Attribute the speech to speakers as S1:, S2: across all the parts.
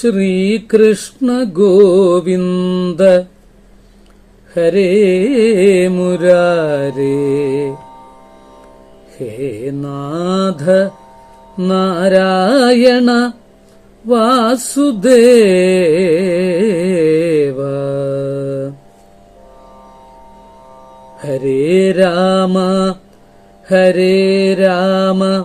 S1: ശ്രീകൃഷ്ണ ഗോവിന്ദ. ഹരേ മുരാരേ. ഹേ നാഥ നാരായണ വാസുദേവ. ഹരേ രാമ ഹരേ രാമ.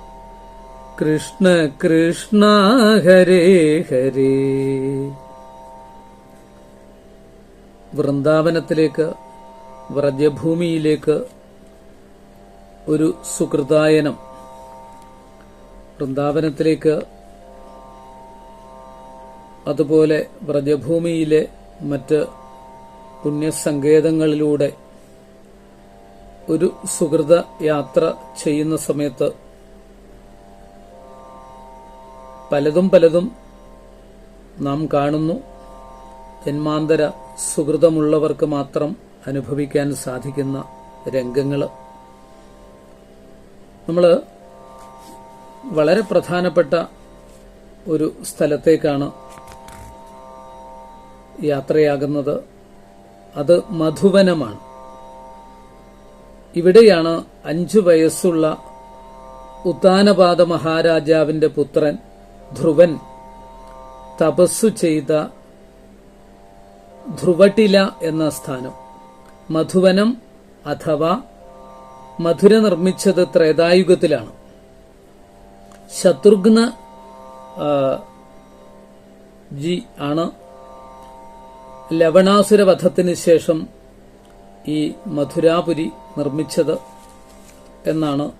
S1: കൃഷ്ണ കൃഷ്ണ ഹരേ ഹരേ. വൃന്ദാവനത്തിലേക്ക് വ്രജഭൂമിയിലേക്ക് ഒരു സുഹൃതായനം വൃന്ദാവനത്തിലേക്ക് അതുപോലെ വ്രജഭൂമിയിലെ മറ്റ് പുണ്യസങ്കേതങ്ങളിലൂടെ ഒരു സുഹൃത യാത്ര ചെയ്യുന്ന സമയത്ത് പലതും പലതും നാം കാണുന്നു. ജന്മാന്തര സുഹൃതമുള്ളവർക്ക് മാത്രം അനുഭവിക്കാൻ സാധിക്കുന്ന രംഗങ്ങൾ നമ്മൾ വളരെ പ്രധാനപ്പെട്ട ഒരു സ്ഥലത്തേക്കാണ് യാത്രയാകുന്നത്. അത് മധുവനമാണ്. ഇവിടെയാണ് അഞ്ചു വയസ്സുള്ള ഉത്താനപാദ മഹാരാജാവിന്റെ പുത്രൻ ധ്രുവൻ തപസ്സു ചെയ്ത ധ്രുവട്ടില എന്ന സ്ഥാനം. മധുവനം അഥവാ മധുര നിർമ്മിച്ചത് ത്രേതായുഗത്തിലാണ്. ശത്രുഘ്ന ജി ആണ്. ലവണാസുര വധത്തിന് ശേഷം ഈ മധുരാപുരി നിർമ്മിച്ചത് എന്നാണ്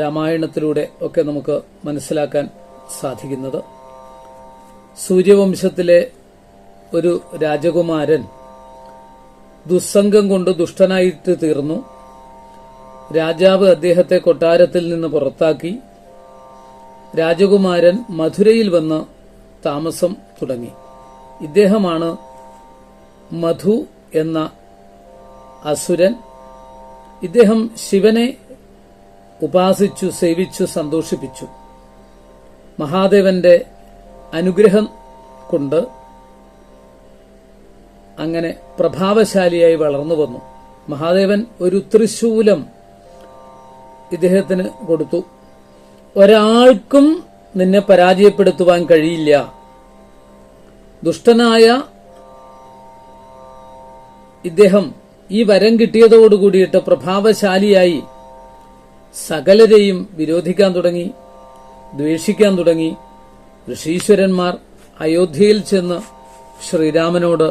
S1: രാമായണത്തിലൂടെ ഒക്കെ നമുക്ക് മനസ്സിലാക്കാൻ സാധിക്കുന്നത്. സൂര്യവംശത്തിലെ ഒരു രാജകുമാരൻ ദുസ്സംഗം കൊണ്ട് ദുഷ്ടനായിട്ട് തീർന്നു. രാജാവ് അദ്ദേഹത്തെ കൊട്ടാരത്തിൽ നിന്ന് പുറത്താക്കി. രാജകുമാരൻ മധുരയിൽ വന്ന് താമസം തുടങ്ങി. ഇദ്ദേഹമാണ് മധു എന്ന അസുരൻ. ഇദ്ദേഹം ശിവനെ ഉപാസിച്ചു സേവിച്ചു സന്തോഷിപ്പിച്ചു. മഹാദേവന്റെ അനുഗ്രഹം കൊണ്ട് അങ്ങനെ പ്രഭാവശാലിയായി വളർന്നു വന്നു. മഹാദേവൻ ഒരു ത്രിശൂലം ഇദ്ദേഹത്തിന് കൊടുത്തു. ഒരാൾക്കും നിന്നെ പരാജയപ്പെടുത്തുവാൻ കഴിയില്ല. ദുഷ്ടനായ ഇദ്ദേഹം ഈ വരം കിട്ടിയതോടുകൂടിയിട്ട് പ്രഭാവശാലിയായി സകലരെയും വിരോധിക്കാൻ തുടങ്ങി ദ്വേഷിക്കാൻ തുടങ്ങി. ഋഷീശ്വരന്മാർ അയോധ്യയിൽ ചെന്ന് ശ്രീരാമനോട്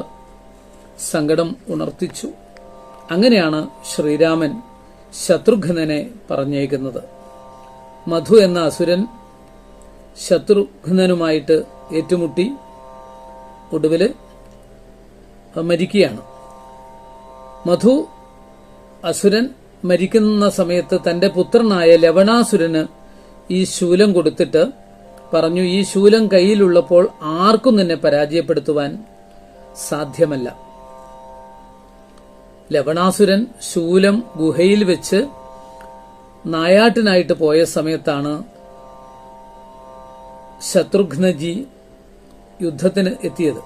S1: സങ്കടം ഉണർത്തിച്ചു. അങ്ങനെയാണ് ശ്രീരാമൻ ശത്രുഘ്നനെ പറഞ്ഞേക്കുന്നത് മധു എന്ന അസുരൻ ശത്രുഘ്നനുമായിട്ട് ഏറ്റുമുട്ടി ഒടുവിൽ മരിക്കുകയാണ്. മധു അസുരൻ മരിക്കുന്ന സമയത്ത് തന്റെ പുത്രനായ ലവണാസുരന് ഈ ശൂലം കൊടുത്തിട്ട് പറഞ്ഞു ഈ ശൂലം കയ്യിലുള്ളപ്പോൾ ആർക്കും നിന്നെ പരാജയപ്പെടുത്തുവാൻ സാധ്യമല്ല. ലവണാസുരൻ ശൂലം ഗുഹയിൽ വെച്ച് നായാട്ടിനായിട്ട് പോയ സമയത്താണ് ശത്രുഘ്നജി യുദ്ധത്തിന് എത്തിയത്.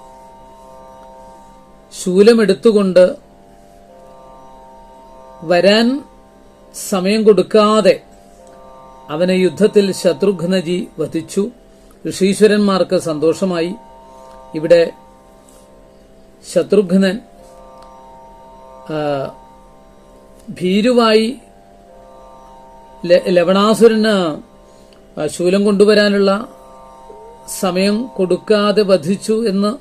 S1: ശൂലമെടുത്തുകൊണ്ട് വരാൻ സമയം കൊടുക്കാതെ അവനെ യുദ്ധത്തിൽ ശത്രുഘ്നജി വധിച്ചു. ഋഷീശ്വരന്മാർക്ക് സന്തോഷമായി. ഇവിടെ ശത്രുഘ്നൻ ഭീരുവായി ലവണാസുരന് ശൂലം കൊണ്ടുവരാനുള്ള സമയം കൊടുക്കാതെ വധിച്ചു എന്ന്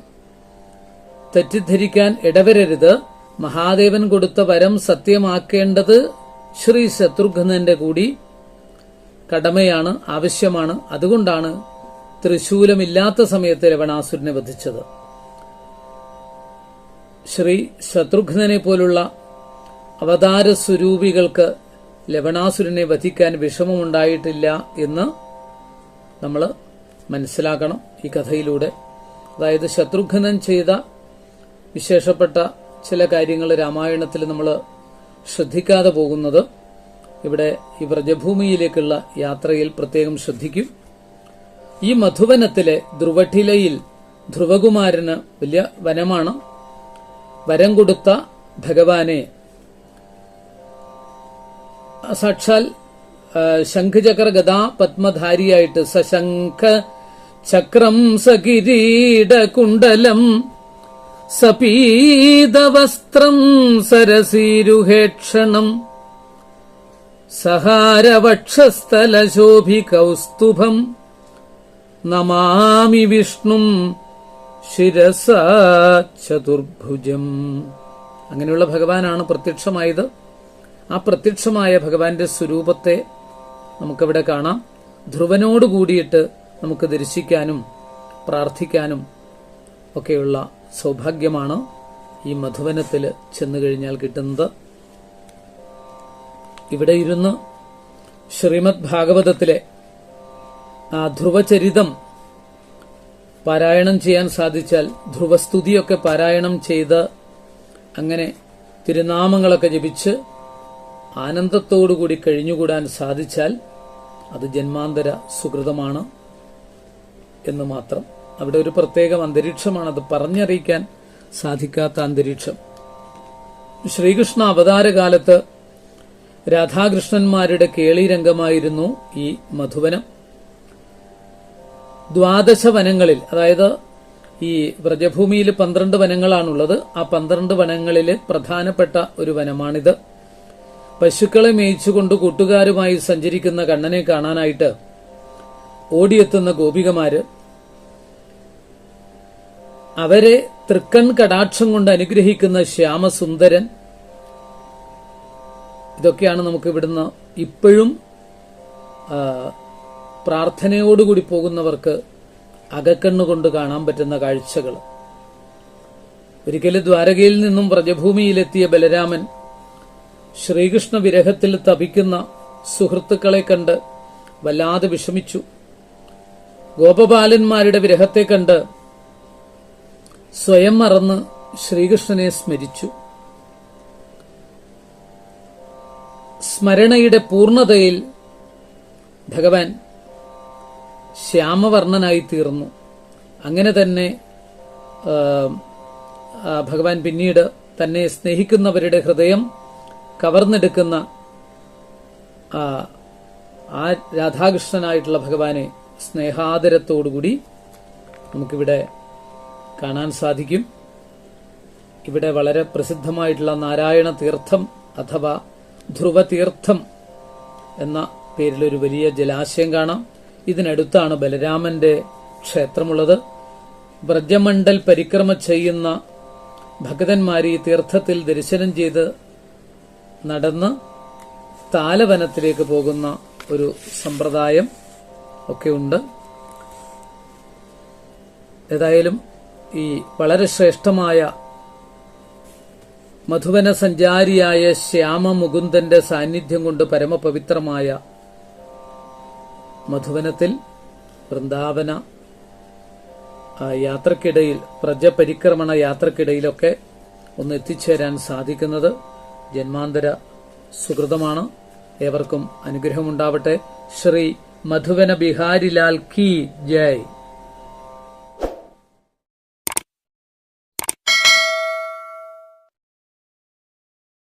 S1: തെറ്റിദ്ധരിക്കാൻ ഇടവരരുത്. മഹാദേവൻ കൊടുത്ത വരം സത്യമാക്കേണ്ടത് ശ്രീ ശത്രുഘ്നന്റെ കൂടി കടമയാണ് ആവശ്യമാണ്. അതുകൊണ്ടാണ് തൃശൂലമില്ലാത്ത സമയത്ത് ലവണാസുരനെ വധിച്ചത്. ശ്രീ ശത്രുഘ്നനെ പോലുള്ള അവതാര സ്വരൂപികൾക്ക് ലവണാസുരനെ വധിക്കാൻ വിഷമമുണ്ടായിട്ടില്ല എന്ന് നമ്മൾ മനസ്സിലാക്കണം ഈ കഥയിലൂടെ. അതായത് ശത്രുഘ്നൻ ചെയ്ത വിശേഷപ്പെട്ട ചില കാര്യങ്ങൾ രാമായണത്തിൽ നമ്മൾ ശ്രദ്ധിക്കാതെ പോകുന്നത് ഇവിടെ ഈ വ്രജഭൂമിയിലേക്കുള്ള യാത്രയിൽ പ്രത്യേകം ശ്രദ്ധിക്കും. ഈ മധുവനത്തിലെ ധ്രുവഠിലയിൽ ധ്രുവകുമാരന് വലിയ വനമാണ്. വരം കൊടുത്ത ഭഗവാനെ. സാക്ഷാൽ ശംഖചക്ര ഗതാ പത്മധാരിയായിട്ട് സശംഖ ചക്രം സകിരീട കുണ്ടലം സപീതവസ്ത്രം സരസീരുഹേക്ഷണം. സഹാരവക്ഷസ്ഥലശോഭി കൗസ്തുഭം നമാമി വിഷ്ണും ശിരസ ചതുർഭുജം. അങ്ങനെയുള്ള ഭഗവാനാണ് പ്രത്യക്ഷമായത്. ആ പ്രത്യക്ഷമായ ഭഗവാന്റെ സ്വരൂപത്തെ നമുക്കവിടെ കാണാം. ധ്രുവനോട് കൂടിയിട്ട് നമുക്ക് ദർശിക്കാനും പ്രാർത്ഥിക്കാനും ഒക്കെയുള്ള സൗഭാഗ്യമാണ് ഈ മധുവനത്തിൽ ചെന്നു കഴിഞ്ഞാൽ കിട്ടുന്നത്. ഇവിടെ ഇരുന്ന് ശ്രീമദ് ഭാഗവതത്തിലെ ആ ധ്രുവചരിതം പാരായണം ചെയ്യാൻ സാധിച്ചാൽ ധ്രുവസ്തുതിയൊക്കെ പാരായണം ചെയ്ത് അങ്ങനെ തിരുനാമങ്ങളൊക്കെ ജപിച്ച് ആനന്ദത്തോടുകൂടി കഴിഞ്ഞുകൂടാൻ സാധിച്ചാൽ അത് ജന്മാന്തര സുഹൃതമാണ് എന്ന് മാത്രം. അവിടെ ഒരു പ്രത്യേകം അന്തരീക്ഷമാണ്. അത് പറഞ്ഞറിയിക്കാൻ സാധിക്കാത്ത അന്തരീക്ഷം. ശ്രീകൃഷ്ണ അവതാരകാലത്ത് രാധാകൃഷ്ണന്മാരുടെ കേളിരംഗമായിരുന്നു ഈ മധുവനം. ദ്വാദശ വനങ്ങളിൽ അതായത് ഈ വ്രജഭൂമിയിൽ പന്ത്രണ്ട് വനങ്ങളാണുള്ളത് ആ പന്ത്രണ്ട് വനങ്ങളിലെ പ്രധാനപ്പെട്ട ഒരു വനമാണിത്. പശുക്കളെ മേയിച്ചുകൊണ്ട് കൂട്ടുകാരുമായി സഞ്ചരിക്കുന്ന കണ്ണനെ കാണാനായിട്ട് ഓടിയെത്തുന്ന ഗോപികമാര് അവരെ തൃക്കൺ കടാക്ഷം കൊണ്ട് അനുഗ്രഹിക്കുന്ന ശ്യാമസുന്ദരൻ. ഇതൊക്കെയാണ് നമുക്ക് ഇവിടുന്ന് ഇപ്പോഴും പ്രാർത്ഥനയോടുകൂടി പോകുന്നവർക്ക് അകക്കണ്ണുകൊണ്ട് കാണാൻ പറ്റുന്ന കാഴ്ചകൾ. ഒരിക്കലും ദ്വാരകയിൽ നിന്നും വ്രജഭൂമിയിലെത്തിയ ബലരാമൻ ശ്രീകൃഷ്ണ വിരഹത്തിൽ തപിക്കുന്ന സുഹൃത്തുക്കളെ കണ്ട് വല്ലാതെ വിഷമിച്ചു. ഗോപബാലന്മാരുടെ വിരഹത്തെ കണ്ട് സ്വയം മറന്ന് ശ്രീകൃഷ്ണനെ സ്മരിച്ചു. സ്മരണയുടെ പൂർണതയിൽ ഭഗവാൻ ശ്യാമവർണനായി തീർന്നു. അങ്ങനെ തന്നെ ഭഗവാൻ പിന്നീട് തന്നെ സ്നേഹിക്കുന്നവരുടെ ഹൃദയം കവർന്നെടുക്കുന്ന ആ രാധാകൃഷ്ണനായിട്ടുള്ള ഭഗവാനെ സ്നേഹാദരത്തോടുകൂടി നമുക്കിവിടെ കാണാൻ സാധിക്കും. ഇവിടെ വളരെ പ്രസിദ്ധമായിട്ടുള്ള നാരായണ തീർത്ഥം അഥവാ ധ്രുവതീർത്ഥം എന്ന പേരിലൊരു വലിയ ജലാശയം കാണാം. ഇതിനടുത്താണ് ബലരാമന്റെ ക്ഷേത്രമുള്ളത്. വ്രജമണ്ഡൽ പരിക്രമ ചെയ്യുന്ന ഭക്തന്മാർ ഈ തീർത്ഥത്തിൽ ദർശനം ചെയ്ത് നടന്ന് താലവനത്തിലേക്ക് പോകുന്ന ഒരു സമ്പ്രദായം ഒക്കെ ഉണ്ട്. ഏതായാലും ഈ വളരെ ശ്രേഷ്ഠമായ മധുവന സഞ്ചാരിയായ ശ്യാമമുകുന്ദന്റെ സാന്നിധ്യം കൊണ്ട് പരമപവിത്രമായ മധുവനത്തിൽ വൃന്ദാവന യാത്രക്കിടയിൽ പ്രജപരിക്രമണ യാത്രക്കിടയിലൊക്കെ ഒന്ന് എത്തിച്ചേരാൻ സാധിക്കുന്നത് ജന്മാന്തര സുഹൃതമാണ്. ഏവർക്കും അനുഗ്രഹമുണ്ടാവട്ടെ. ശ്രീ മധുവന ബിഹാരിലാൽ കി ജയ്.